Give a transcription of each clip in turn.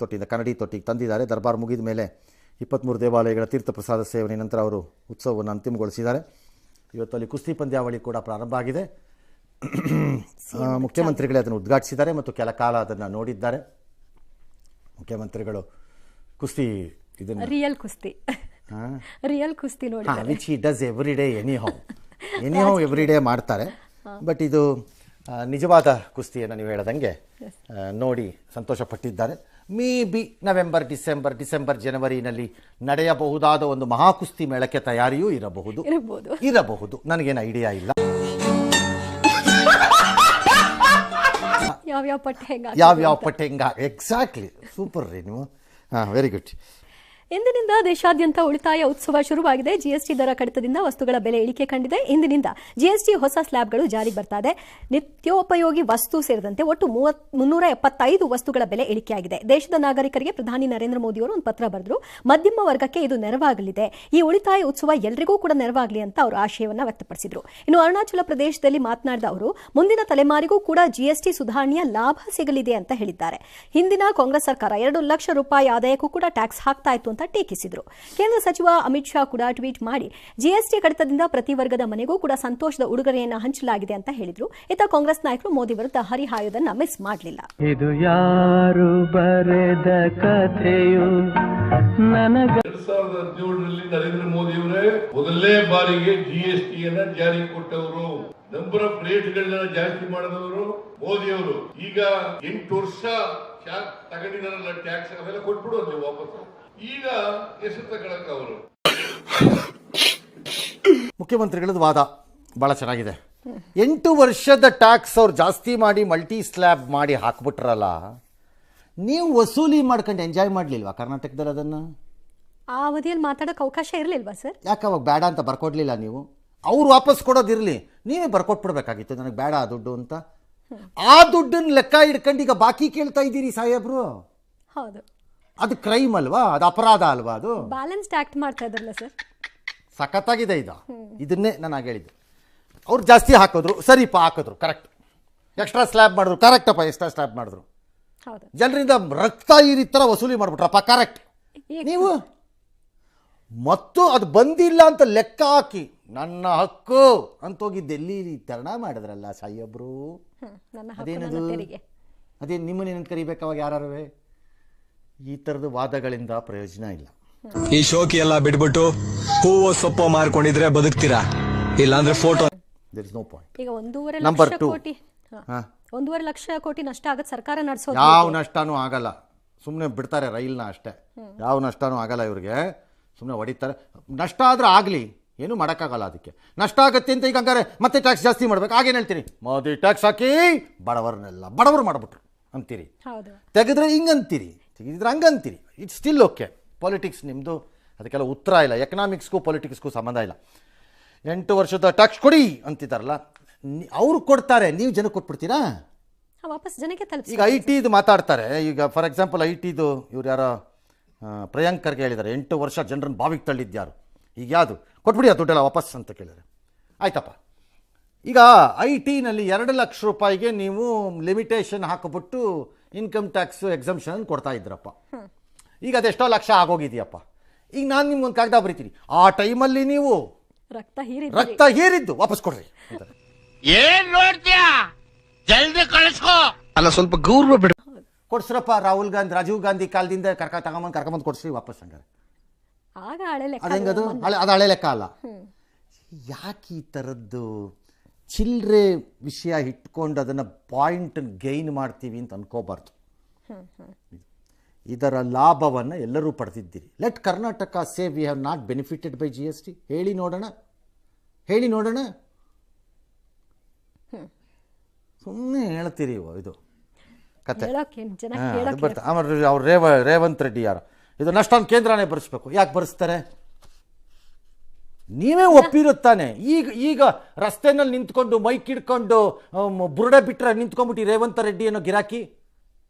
ತೊಟ್ಟಿಯಿಂದ ಕನ್ನಡಿ ತೊಟ್ಟಿಗೆ ತಂದಿದ್ದಾರೆ. ದರ್ಬಾರ್ ಮುಗಿದ ಮೇಲೆ ಇಪ್ಪತ್ತ್ಮೂರು ದೇವಾಲಯಗಳ ತೀರ್ಥ ಪ್ರಸಾದ ಸೇವನೆ ನಂತರ ಅವರು ಉತ್ಸವವನ್ನು ಅಂತಿಮಗೊಳಿಸಿದ್ದಾರೆ. ಇವತ್ತಲ್ಲಿ ಕುಸ್ತಿ ಪಂದ್ಯಾವಳಿ ಕೂಡ ಪ್ರಾರಂಭ ಆಗಿದೆ. ಮುಖ್ಯಮಂತ್ರಿಗಳೇ ಅದನ್ನು ಉದ್ಘಾಟಿಸಿದ್ದಾರೆ ಮತ್ತು ಕೆಲ ಕಾಲ ಅದನ್ನು ನೋಡಿದ್ದಾರೆ. ಮುಖ್ಯಮಂತ್ರಿಗಳು ಕುಸ್ತಿ ಇದನ್ನು ರಿಯಲ್ ಕುಸ್ತಿ. ಹಾಂ. ರಿಯಲ್ ಕುಸ್ತಿ ನೋಡಿ ಹಾಂ which he does every day anyhow anyhow every day ಮಾಡ್ತಾರೆ ಬಟ್ ಇದು ನಿಜವಾದ ಕುಸ್ತಿಯನ್ನು ನೀವು ಹೇಳ್ದಂಗೆ ನೋಡಿ ಸಂತೋಷ ಪಟ್ಟಿದ್ದಾರೆ maybe November December December ಜನವರಿನಲ್ಲಿ ನಡೆಯಬಹುದಾದ ಒಂದು ಮಹಾಕುಸ್ತಿ ಮೇಳಕ್ಕೆ ತಯಾರಿಯೂ ಇರಬಹುದು. ಇರಬಹುದು. ನನಗೇನು ಐಡಿಯಾ ಇಲ್ಲ. ಯಾವ್ಯಾವ ಪಟ್ಟೆ ಯಾವ್ಯಾವ ಪಟ್ಟೆ ಹೆಂಗ ಎಕ್ಸಾಕ್ಟ್ಲಿ ಸೂಪರ್ ರೀ ನೀವು. ಹಾಂ ವೆರಿ ಗುಡ್ ಇಂದಿನಿಂದ ದೇಶಾದ್ಯಂತ ಉಳಿತಾಯ ಉತ್ಸವ ಶುರುವಾಗಿದೆ. ಜಿಎಸ್ಟಿ ದರ ಕಡಿತದಿಂದ ವಸ್ತುಗಳ ಬೆಲೆ ಇಳಿಕೆ ಕಂಡಿದೆ. ಇಂದಿನಿಂದ ಜಿಎಸ್ಟಿ ಹೊಸ ಸ್ಲ್ಯಾಬ್ಗಳು ಜಾರಿಗೆ ಬರ್ತಾ ಇದೆ ನಿತ್ಯೋಪಯೋಗಿ ವಸ್ತು ಸೇರಿದಂತೆ ಒಟ್ಟು ಮುನ್ನೂರ ಎಪ್ಪತ್ತೈದು ವಸ್ತುಗಳ ಬೆಲೆ ಇಳಿಕೆಯಾಗಿದೆ. ದೇಶದ ನಾಗರಿಕರಿಗೆ ಪ್ರಧಾನಿ ನರೇಂದ್ರ ಮೋದಿ ಅವರು ಒಂದು ಪತ್ರ ಬರೆದ್ರು. ಮಧ್ಯಮ ವರ್ಗಕ್ಕೆ ಇದು ನೆರವಾಗಲಿದೆ. ಈ ಉಳಿತಾಯ ಉತ್ಸವ ಎಲ್ರಿಗೂ ಕೂಡ ನೆರವಾಗಲಿ ಅಂತ ಅವರು ಆಶಯವನ್ನ ವ್ಯಕ್ತಪಡಿಸಿದರು. ಇನ್ನು ಅರುಣಾಚಲ ಪ್ರದೇಶದಲ್ಲಿ ಮಾತನಾಡಿದ ಅವರು, ಮುಂದಿನ ತಲೆಮಾರಿಗೂ ಕೂಡ ಜಿಎಸ್ಟಿ ಸುಧಾರಣೆಯ ಲಾಭ ಸಿಗಲಿದೆ ಅಂತ ಹೇಳಿದ್ದಾರೆ. ಹಿಂದಿನ ಕಾಂಗ್ರೆಸ್ ಸರ್ಕಾರ ಎರಡು ಲಕ್ಷ ರೂಪಾಯಿ ಆದಾಯಕ್ಕೂ ಕೂಡ ಟ್ಯಾಕ್ಸ್ ಹಾಕ್ತಾ ಇತ್ತು ಅಂತ ಟೀಕಿಸಿದ್ರು. ಕೇಂದ್ರ ಸಚಿವ ಅಮಿತ್ ಶಾ ಕೂಡ ಟ್ವೀಟ್ ಮಾಡಿ ಜಿಎಸ್ಟಿ ಕಡಿತದಿಂದ ಪ್ರತಿ ವರ್ಗದ ಮನೆಗೂ ಕೂಡ ಸಂತೋಷದ ಉಡುಗೊರೆಯನ್ನು ಹಂಚಲಾಗಿದೆ ಅಂತ ಹೇಳಿದ್ರು. ಇತ್ತ ಕಾಂಗ್ರೆಸ್ ನಾಯಕರು ಮೋದಿ ವಿರುದ್ಧ ಹರಿಹಾಯೋದನ್ನ ಮಿಸ್ ಮಾಡಲಿಲ್ಲ. ಇದು ಯಾರು ಬರೆದ ಕಥೆಯು? ನನಗ ಎರಡ್ ಸಾವಿರದ ಹದಿನೇಳರಲ್ಲಿ ನರೇಂದ್ರ ಮೋದಿ ಅವರೇ ಮೊದಲನೇ ಬಾರಿಗೆ ಜಿಎಸ್ಟಿ ಅನ್ನ ಜಾರಿಗೆ ಕೊಟ್ಟವರು. ನಂಬರ್ ಆಫ್ ರೇಟ್ ಗಳನ್ನ ಜಾಸ್ತಿ ಮಾಡಿದವರು ಮೋದಿ ಅವರು ಈಗ ಎಂಟು ವರ್ಷ ತಗೊಂಡಿದಾರಲ್ಲ ಟ್ಯಾಕ್ಸ್ ಅವೆಲ್ಲ ಕೊಟ್ಬಿಡು ನೀವು ವಾಪಸ್. ಈಗ ಎಷ್ಟು ತಗೊಳಕ್ಕೆ ಅವರು. ಮುಖ್ಯಮಂತ್ರಿಗಳದ್ದು ವಾದ. ಭಾಳ ಚೆನ್ನಾಗಿದೆ. ಎಂಟು ವರ್ಷದ ಟ್ಯಾಕ್ಸ್ ಅವ್ರು ಜಾಸ್ತಿ ಮಾಡಿ ಮಲ್ಟಿ ಸ್ಲ್ಯಾಬ್ ಮಾಡಿ ಹಾಕ್ಬಿಟ್ರಲ್ಲ ನೀವು ವಸೂಲಿ ಮಾಡ್ಕೊಂಡು ಎಂಜಾಯ್ ಮಾಡಲಿಲ್ವಾ ಕರ್ನಾಟಕದಲ್ಲಿ ಅದನ್ನು? ಆ ಅವಧಿಯಲ್ಲಿ ಮಾತಾಡೋಕೆ ಅವಕಾಶ ಇರಲಿಲ್ವಾ ಸರ್? ಯಾಕೆ ಅವಾಗ ಬೇಡ ಅಂತ ಬರ್ಕೊಡ್ಲಿಲ್ಲ ನೀವು? ಅವ್ರು ವಾಪಸ್ ಕೊಡೋದಿರಲಿ. ನೀವೇ ಬರ್ಕೊಟ್ಬಿಡ್ಬೇಕಾಗಿತ್ತು. ನನಗೆ ಬೇಡ ಆ ದುಡ್ಡು ಅಂತ. ಆ ದುಡ್ಡನ್ನು ಲೆಕ್ಕ ಇಡ್ಕೊಂಡು ಈಗ ಬಾಕಿ ಕೇಳ್ತಾ ಇದ್ದೀರಿ ಸಾಹೇಬ್ರು? ಹೌದು. ಅದು ಕ್ರೈಮ್ ಅಲ್ವಾ? ಅದು ಅಪರಾಧ ಅಲ್ವಾ ಅದು? ಬ್ಯಾಲೆನ್ಸ್ಡ್ ಆಕ್ಟ್ ಮಾಡ್ತಾ ಇದ್ರಲ್ಲ ಸರ್. ಸಖತ್ತಾಗಿದೆ ಇದು. ಇದನ್ನೇ ನಾನು ಆಗ ಹೇಳಿದ್ದು. ಅವ್ರು ಜಾಸ್ತಿ ಹಾಕಿದ್ರು ಸರಿಪ್ಪ ಹಾಕಿದ್ರು ಕರೆಕ್ಟ್ ಎಕ್ಸ್ಟ್ರಾ ಸ್ಲ್ಯಾಬ್ ಮಾಡಿದ್ರು ಕರೆಕ್ಟಪ್ಪ ಎಕ್ಸ್ಟ್ರಾ ಸ್ಲ್ಯಾಬ್ ಮಾಡಿದ್ರು. ಹೌದು. ಜನರಿಂದ ರಕ್ತ ಈ ಥರ ವಸೂಲಿ ಮಾಡ್ಬಿಟ್ರಪ್ಪ ಕರೆಕ್ಟ್ ನೀವು? ಮತ್ತು ಅದು ಬಂದಿಲ್ಲ ಅಂತ ಲೆಕ್ಕ ಹಾಕಿ ನನ್ನ ಹಕ್ಕು ಅಂತ ಹೋಗಿ ಡೆಲ್ಲಿ ತರಣ ಮಾಡಿದ್ರಲ್ಲ ಸಾಹೇಬ್ರು? ಅದೇನದು? ಅದೇ ನಿಮ್ಮನ್ನ ಕರಿಬೇಕು ಅವಾಗ ಯಾರು ಈ ತರದ ವಾದಗಳಿಂದ ಪ್ರಯೋಜನ ಇಲ್ಲ. ಈ ಶೋಕಿ ಎಲ್ಲ ಬಿಟ್ಬಿಟ್ಟು ಹೂವು ಸೊಪ್ಪು ಮಾರ್ಕೊಂಡಿದ್ರೆ ಬದುಕ್ತೀರಾ? ಇಲ್ಲಾಂದ್ರೆ photo there is no point ಈಗ ಒಂದೂವರೆ. ಕೋಟಿ. ಹಾಂ. ಒಂದೂವರೆ ಲಕ್ಷ ಕೋಟಿ ನಷ್ಟ ಆಗತ್ತೆ ಸರ್ಕಾರ ನಡೆಸೋದು ಯಾವ ನಷ್ಟನೂ ಆಗಲ್ಲ. ಸುಮ್ಮನೆ ಬಿಡ್ತಾರೆ ರೈಲ್ನ ಅಷ್ಟೇ. ಯಾವ ನಷ್ಟನೂ ಆಗಲ್ಲ ಇವ್ರಿಗೆ. ಸುಮ್ಮನೆ ಹೊಡಿತಾರೆ. ನಷ್ಟ ಆದ್ರೆ ಆಗಲಿ. ಏನು ಮಾಡೋಕ್ಕಾಗಲ್ಲ ಅದಕ್ಕೆ. ನಷ್ಟ ಆಗುತ್ತೆ ಅಂತ ಈಗ ಹಂಗಾರೆ ಮತ್ತೆ ಟ್ಯಾಕ್ಸ್ ಜಾಸ್ತಿ ಮಾಡ್ಬೇಕು. ಆಗೇನು ಹೇಳ್ತೀರಿ ಮೋದಿ ಟ್ಯಾಕ್ಸ್ ಹಾಕಿ ಬಡವರನ್ನೆಲ್ಲ ಬಡವರು ಮಾಡಿಬಿಟ್ರು. ಅಂತೀರಿ? ತೆಗೆದ್ರೆ ಹಿಂಗಂತೀರಿ? ತೆಗೆದಿದ್ರೆ ಹಂಗಂತೀರಿ? ಇಟ್ಸ್ ಸ್ಟಿಲ್ ಓಕೆ ಪಾಲಿಟಿಕ್ಸ್ ನಿಮ್ಮದು ಅದಕ್ಕೆಲ್ಲ ಉತ್ತರ ಇಲ್ಲ. ಎಕನಾಮಿಕ್ಸ್ಗೂ ಪಾಲಿಟಿಕ್ಸ್ಗೂ ಸಂಬಂಧ ಇಲ್ಲ. ಎಂಟು ವರ್ಷದ ಟ್ಯಾಕ್ಸ್ ಕೊಡಿ ಅಂತಿದ್ದಾರಲ್ಲ. ಅವರು ಕೊಡ್ತಾರೆ. ನೀವು ಜನಕ್ಕೆ ಕೊಟ್ಬಿಡ್ತೀರಾ? ವಾಪಸ್ ಜನಕ್ಕೆ ತಲುಪಿಸಿ ಈಗ ಐ ಟಿದು ಮಾತಾಡ್ತಾರೆ. ಈಗ ಫಾರ್ ಎಕ್ಸಾಂಪಲ್ ಐ ಟಿದು ಇವ್ರು ಯಾರೋ ಪ್ರಿಯಾಂಕರ್ಗೆ ಹೇಳಿದ್ದಾರೆ. ಎಂಟು ವರ್ಷ ಜನರನ್ನು ಬಾವಿಗೆ ತಳ್ಳಿದ್ಯಾರು ಈಗ ಯಾವುದು ಕೊಟ್ಬಿಡಿ ಆ ದುಡ್ಡೆಲ್ಲ ವಾಪಸ್ ಅಂತ ಕೇಳಿದ್ರೆ. ಆಯ್ತಪ್ಪ. ಈಗ ಐ ಟಿನಲ್ಲಿ ಎರಡು ಲಕ್ಷ ರೂಪಾಯಿಗೆ ನೀವು ಲಿಮಿಟೇಷನ್ ಹಾಕಿಬಿಟ್ಟು ಇನ್ಕಮ್ ಟ್ಯಾಕ್ಸ್ ಎಕ್ಸಮ್ಷನ್ ಕೊಡ್ತಾ ಇದ್ರಪ್ಪ. ಈಗ ಅದೆಷ್ಟೋ ಲಕ್ಷ ಆಗೋಗಿದೆಯಪ್ಪ. ಈಗ ನಾನು ನಿಮ್ಗೊಂದು ಕಾಗದ ಬರೀತೀನಿ. ಆ ಟೈಮಲ್ಲಿ ನೀವು ರಕ್ತ ಹೀರಿ ರಕ್ತ ಹೀರಿದ್ದು ವಾಪಸ್ ಕೊಡ್ರಿ ಏನ್ ನೋಡ್ತೀಯ? ಜಲ್ದಿ ಕಳಿಸ್ಕೋ. ಅಲ್ಲ ಸ್ವಲ್ಪ ಗೌರವ ಬಿಡು. ಕೊಡ್ಸ್ರಪ್ಪ ರಾಹುಲ್ ಗಾಂಧಿ ರಾಜೀವ್ ಗಾಂಧಿ ಕಾಲದಿಂದ ಕರ್ಕ ತಗೊಂಬಂದು ಕರ್ಕೊಂಬಂದು ಕೊಡ್ಸಿ ವಾಪಸ್ ಹಂಗಾರೆ. ಆಗ ಅದು ಹಳೆ ಅದು ಹಳೆ ಲೆಕ್ಕ ಅಲ್ಲ. ಯಾಕೆ ಈ ಥರದ್ದು ಚಿಲ್ಲರೆ ವಿಷಯ ಇಟ್ಕೊಂಡು ಅದನ್ನು ಪಾಯಿಂಟ್ ಗೈನ್ ಮಾಡ್ತೀವಿ ಅಂತ ಅನ್ಕೋಬಾರ್ದು. ಇದರ ಲಾಭವನ್ನು ಎಲ್ಲರೂ ಪಡೆದಿದ್ದೀರಿ let Karnataka save we have not benefited by G S T ಹೇಳಿ ನೋಡೋಣ. ಹೇಳಿ ನೋಡೋಣ. ಸುಮ್ಮನೆ ಹೇಳ್ತೀರಿ ಇದು ಕತೆ. ಆಮೇಲೆ ಅವ್ರು ರೇವ ರೇವಂತ್ ರೆಡ್ಡಿ ಯಾರು? ಇದು ಅಷ್ಟೊಂದು ಕೇಂದ್ರನೇ ಬರೆಸ್ಬೇಕು. ಯಾಕೆ ಬರೆಸ್ತಾರೆ? ನೀವೇ ಒಪ್ಪಿರುತ್ತಾನೆ. ಈಗ ಈಗ ರಸ್ತೆನಲ್ಲಿ ನಿಂತ್ಕೊಂಡು ಮೈಕ್ ಹಿಡ್ಕೊಂಡು ಬುರುಡೆ ಬಿಟ್ರೆ ನಿಂತ್ಕೊಂಡ್ಬಿಟ್ಟು ರೇವಂತ ರೆಡ್ಡಿ ಅನ್ನೋ ಗಿರಾಕಿ?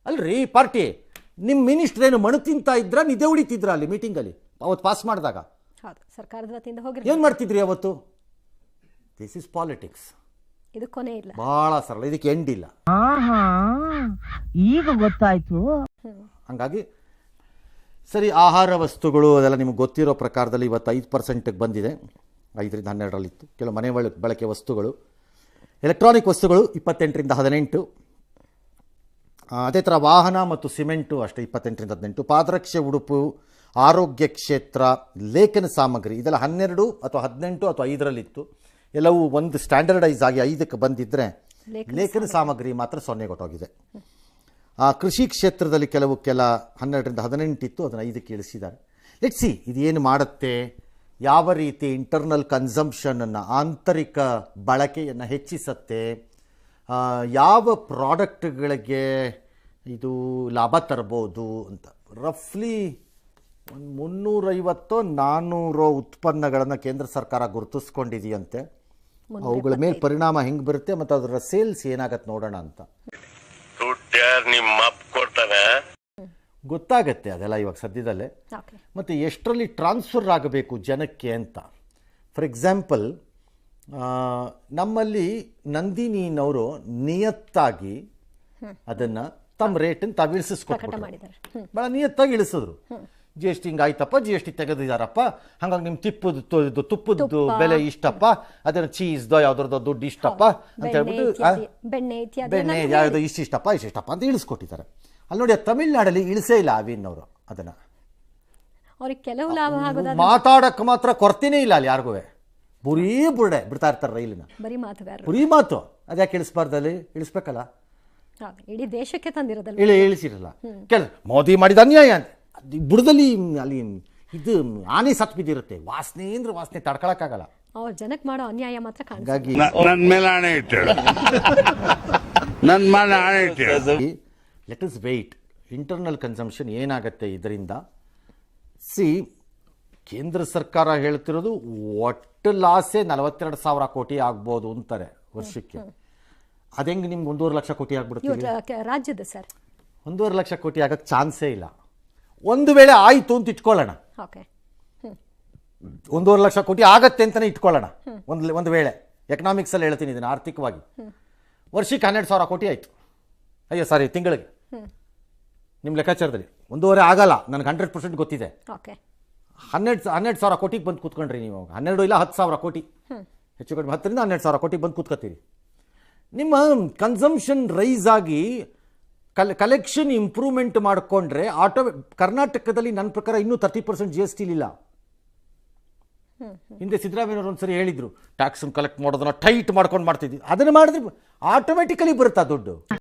ಅಲ್ರಿ ಪಾರ್ಟಿ. ನಿಮ್ಮ ಮಿನಿಸ್ಟರ್ ಏನು ಮಣು ತಿಂತಾ ಇದ್ರ ನಿದ್ದೆ ಹೊಡಿತಿದ್ರ ಅಲ್ಲಿ ಮೀಟಿಂಗಲ್ಲಿ? ಅವತ್ತು ಪಾಸ್ ಮಾಡಿದಾಗ? ಹೌದು ಸರ್ಕಾರದ ವತಿಯಿಂದ ಹೋಗಿ ಏನು ಮಾಡ್ತಿದ್ರಿ ಅವತ್ತು? ದಿಸ್ ಇಸ್ ಪಾಲಿಟಿಕ್ಸ್ ಇದು ಕೊನೆ ಇಲ್ಲ. ಭಾಳ ಸರಳ ಇದಕ್ಕೆ ಎಂಡ್ ಇಲ್ಲ. ಆಹಾ ಈಗ ಗೊತ್ತಾಯ್ತು. ಹಾಗಾಗಿ ಸರಿ ಆಹಾರ ವಸ್ತುಗಳು ಅದೆಲ್ಲ ನಿಮ್ಗೆ ಗೊತ್ತಿರೋ ಪ್ರಕಾರದಲ್ಲಿ ಇವತ್ತು ಐದು ಪರ್ಸೆಂಟಿಗೆ ಬಂದಿದೆ. ಐದರಿಂದ ಹನ್ನೆರಡರಲ್ಲಿತ್ತು. ಕೆಲವು ಮನೆ ಬಳ ಬಳಕೆ ವಸ್ತುಗಳು ಎಲೆಕ್ಟ್ರಾನಿಕ್ ವಸ್ತುಗಳು ಇಪ್ಪತ್ತೆಂಟರಿಂದ ಹದಿನೆಂಟು. ಅದೇ ಥರ ವಾಹನ ಮತ್ತು ಸಿಮೆಂಟು ಅಷ್ಟೇ ಇಪ್ಪತ್ತೆಂಟರಿಂದ ಹದಿನೆಂಟು. ಪಾದರಕ್ಷೆ ಉಡುಪು ಆರೋಗ್ಯ ಕ್ಷೇತ್ರ ಲೇಖನ ಸಾಮಗ್ರಿ ಇದೆಲ್ಲ ಹನ್ನೆರಡು ಅಥವಾ ಹದಿನೆಂಟು ಅಥವಾ ಐದರಲ್ಲಿತ್ತು. ಎಲ್ಲವೂ ಒಂದು ಸ್ಟ್ಯಾಂಡರ್ಡೈಸ್ ಆಗಿ ಐದಕ್ಕೆ ಬಂದಿದ್ದರೆ ಲೇಖನ ಸಾಮಗ್ರಿ ಮಾತ್ರ ಸೊನ್ನೆ ಕೊಟ್ಟೋಗಿದೆ. ಆ ಕೃಷಿ ಕ್ಷೇತ್ರದಲ್ಲಿ ಕೆಲವು ಕೆಲ ಹನ್ನೆರಡರಿಂದ ಹದಿನೆಂಟಿತ್ತು ಅದನ್ನು ಐದಕ್ಕೆ ಇಳಿಸಿದ್ದಾರೆ. ಲೆಟ್ ಸಿ ಇದು ಏನು ಮಾಡುತ್ತೆ? ಯಾವ ರೀತಿ ಇಂಟರ್ನಲ್ ಕನ್ಸಂಪ್ಷನನ್ನು ಆಂತರಿಕ ಬಳಕೆಯನ್ನು ಹೆಚ್ಚಿಸತ್ತೆ? ಯಾವ ಪ್ರಾಡಕ್ಟ್ಗಳಿಗೆ ಇದು ಲಾಭ ತರ್ಬೋದು ಅಂತ. ರಫ್ಲಿ ಒಂದು ಮುನ್ನೂರೈವತ್ತೋ ನಾನ್ನೂರೋ ಉತ್ಪನ್ನಗಳನ್ನು ಕೇಂದ್ರ ಸರ್ಕಾರ ಗುರುತಿಸ್ಕೊಂಡಿದೆಯಂತೆ. ಅವುಗಳ ಮೇಲೆ ಪರಿಣಾಮ ಹೆಂಗೆ ಬರುತ್ತೆ ಮತ್ತು ಅದರ ಸೇಲ್ಸ್ ಏನಾಗತ್ತೆ ನೋಡೋಣ ಅಂತ. ದುಡ್ಡ್ಯಾರ್ ನಿಮ್ಮ ಮಾಪ್ ಕೊಡ್ತಾರೆ. ಗೊತ್ತಾಗತ್ತೆ ಅದೆಲ್ಲ ಇವಾಗ ಸದ್ಯದಲ್ಲೇ. ಮತ್ತೆ ಮತ್ತು ಎಷ್ಟರಲ್ಲಿ ಟ್ರಾನ್ಸ್ಫರ್ ಆಗಬೇಕು ಜನಕ್ಕೆ ಅಂತ? ಫಾರ್ ಎಕ್ಸಾಂಪಲ್ ನಮ್ಮಲ್ಲಿ ನಂದಿನಿನವರು ನಿಯತ್ತಾಗಿ ಅದನ್ನು ತಮ್ಮ ರೇಟನ್ನು ತಾವು ಮಾಡಿದ್ದಾರೆ. ಭಾಳ ನಿಯತ್ತಾಗಿ ಇಳಿಸಿದ್ರು. ಜಿ ಎಸ್ ಟಿ ಹಿಂಗೆ ಆಯ್ತಪ್ಪ ಜಿ ಎಸ್ ಟಿ ತೆಗೆದಿದ್ದಾರಪ್ಪ ಹಂಗಾಗಿ ನಿಮ್ಮ ತಿಪ್ಪದ ತುಪ್ಪದ್ದು ತುಪ್ಪ. ಬೆಲೆ ಇಷ್ಟಪ್ಪ. ಅದನ್ನ ಚೀಸ್ದು ಯಾವ್ದ್ರದ್ದು ದುಡ್ಡು ಇಷ್ಟಪ್ಪ ಅಂತ ಹೇಳ್ಬಿಟ್ಟು ಆ, ಇತ್ಯಾದಿ ಬೆಣ್ಣೆ ಇತ್ಯಾದಿ ಬೆಣ್ಣೆ ಇಷ್ಟಪ್ಪ ಯಾವುದು ಇಷ್ಟಿಷ್ಟಪ್ಪ ಇಷ್ಟಿಷ್ಟಪ್ಪ ಅಂತ ಇಳಿಸ್ಕೊಟ್ಟಿದ್ದಾರೆ. ಅಲ್ಲಿ ನೋಡಿ ತಮಿಳ್ನಾಡಲ್ಲಿ ಇಳಿಸೇ ಇಲ್ಲ ಅವಿನ್ ಅವರು ಅದನ್ನ. ಅವ್ರಿಗೆ ಕೆಲವು ಲಾಭ ಆಗೋದಾದ್ರೆ ಮಾತಾಡಕ್ಕೆ ಮಾತ್ರ ಕೊರತೆನೇ ಇಲ್ಲ ಅಲ್ಲಿ ಯಾರಿಗೂ. ಬುರೀ ಬುರ್ಡೆ ಬಿಡ್ತಾ ಇರ್ತಾರೆ ರೈಲಿನ. ಬರೀ ಮಾತು ಬುರೀ ಮಾತು. ಅದ್ಯಾಕೆ ಇಳಿಸ್ಬಾರ್ದಲ್ಲಿ? ಇಳಿಸ್ಬೇಕಲ್ಲ. ಹೌದು, ಇಡೀ ದೇಶಕ್ಕೆ ತಂದಿರೋದಲ್ಲ ಇಳಿ ಇಳಿಸಿರಲ್ಲ. ಕೇಳ ಮೋದಿ ಮಾಡಿದ ಅನ್ಯಾಯ ಅಂತ. ಬುಡದಲ್ಲಿ ಅಲ್ಲಿ ಇದು ಆನೆ ಸತ್ ಬಿದ್ದಿರುತ್ತೆ. ವಾಸನೆ ಅಂದ್ರೆ ವಾಸನೆ ತಡ್ಕೊಳಕ್ಕಾಗಲ್ಲ. ಅವ್ರ ಜನಕ್ಕೆ ಮಾಡೋ ಅನ್ಯಾಯ ಮಾತ್ರ ಹಾಗಾಗಿ ನನ್ನ ಮೇಲೆ ಆಣೆ ಇಟ್ಟೇಳು ನನ್ ಮೇಲೆ ಆಣೆ let us wait internal consumption ಏನಾಗುತ್ತೆ ಇದರಿಂದ? ಸಿ ಕೇಂದ್ರ ಸರ್ಕಾರ ಹೇಳ್ತಿರೋದು ಒಟ್ಟು ಲಾಸೇ ನಲವತ್ತೆರಡು ಸಾವಿರ ಕೋಟಿ ಆಗ್ಬೋದು ಅಂತಾರೆ ವರ್ಷಕ್ಕೆ. ಅದೆಂಗೆ ನಿಮ್ಗೆ ಒಂದೂವರೆ ಲಕ್ಷ ಕೋಟಿ ಆಗ್ಬಿಡುತ್ತೆ ರಾಜ್ಯದ ಸರ್. ಒಂದೂವರೆ ಲಕ್ಷ ಕೋಟಿ ಆಗಕ್ಕೆ ಚಾನ್ಸೇ ಇಲ್ಲ. ಒಂದು ವೇಳೆ ಆಯಿತು ಅಂತ ಇಟ್ಕೊಳ್ಳೋಣ. ಓಕೆ. ಒಂದೂವರೆ ಲಕ್ಷ ಕೋಟಿ ಆಗತ್ತೆ ಅಂತಲೇ ಇಟ್ಕೊಳ್ಳೋಣ. ಒಂದು ಒಂದು ವೇಳೆ. ಎಕನಾಮಿಕ್ಸಲ್ಲಿ ಹೇಳ್ತೀನಿ ಇದನ್ನು ಆರ್ಥಿಕವಾಗಿ. ವರ್ಷಕ್ಕೆ ಹನ್ನೆರಡು ಸಾವಿರ ಕೋಟಿ ಆಯಿತು. ಅಯ್ಯೋ ಸಾರಿ ತಿಂಗಳಿಗೆ. ನಿಮ್ಮ ಲೆಕ್ಕಾಚಾರದಲ್ಲಿ. ಒಂದೂವರೆ ಆಗಲ್ಲ. ನನಗೆ ಹಂಡ್ರೆಡ್ ಪರ್ಸೆಂಟ್ ಗೊತ್ತಿದೆ. ಓಕೆ. ಹನ್ನೆರಡು ಹನ್ನೆರಡು ಸಾವಿರ ಕೋಟಿಗೆ ಬಂದು ಕೂತ್ಕೊಂಡ್ರಿ ನೀವು ಹನ್ನೆರಡು ಇಲ್ಲ ಹತ್ತು ಸಾವಿರ ಕೋಟಿ. ಹೆಚ್ಚು ಕಡಿಮೆ ಹತ್ತರಿಂದ ಹನ್ನೆರಡು ಸಾವಿರ ಕೋಟಿಗೆ ಬಂದು ಕೂತ್ಕೋತೀರಿ ನಿಮ್ಮ ಕನ್ಸಂಪ್ಷನ್ ರೈಸ್ ಆಗಿ ಕಲ್ ಕಲೆಕ್ಷನ್ ಇಂಪ್ರೂವ್ಮೆಂಟ್ ಮಾಡಿಕೊಂಡ್ರೆ ಆಟೋ ಕರ್ನಾಟಕದಲ್ಲಿ ನನ್ನ ಪ್ರಕಾರ ಇನ್ನೂ thirty percent G S T ಇಲ್ಲ ಹಿಂದೆ ಸಿದ್ದರಾಮಯ್ಯವ್ರು ಒಂದ್ಸರಿ ಹೇಳಿದ್ರು ಟ್ಯಾಕ್ಸ್ ಕಲೆಕ್ಟ್ ಮಾಡೋದನ್ನ ಟೈಟ್ ಮಾಡ್ಕೊಂಡು ಮಾಡ್ತಿದ್ವಿ ಅದನ್ನ ಮಾಡಿದ್ರೆ ಆಟೋಮೆಟಿಕಲಿ ಬರುತ್ತಾ ದುಡ್ಡು?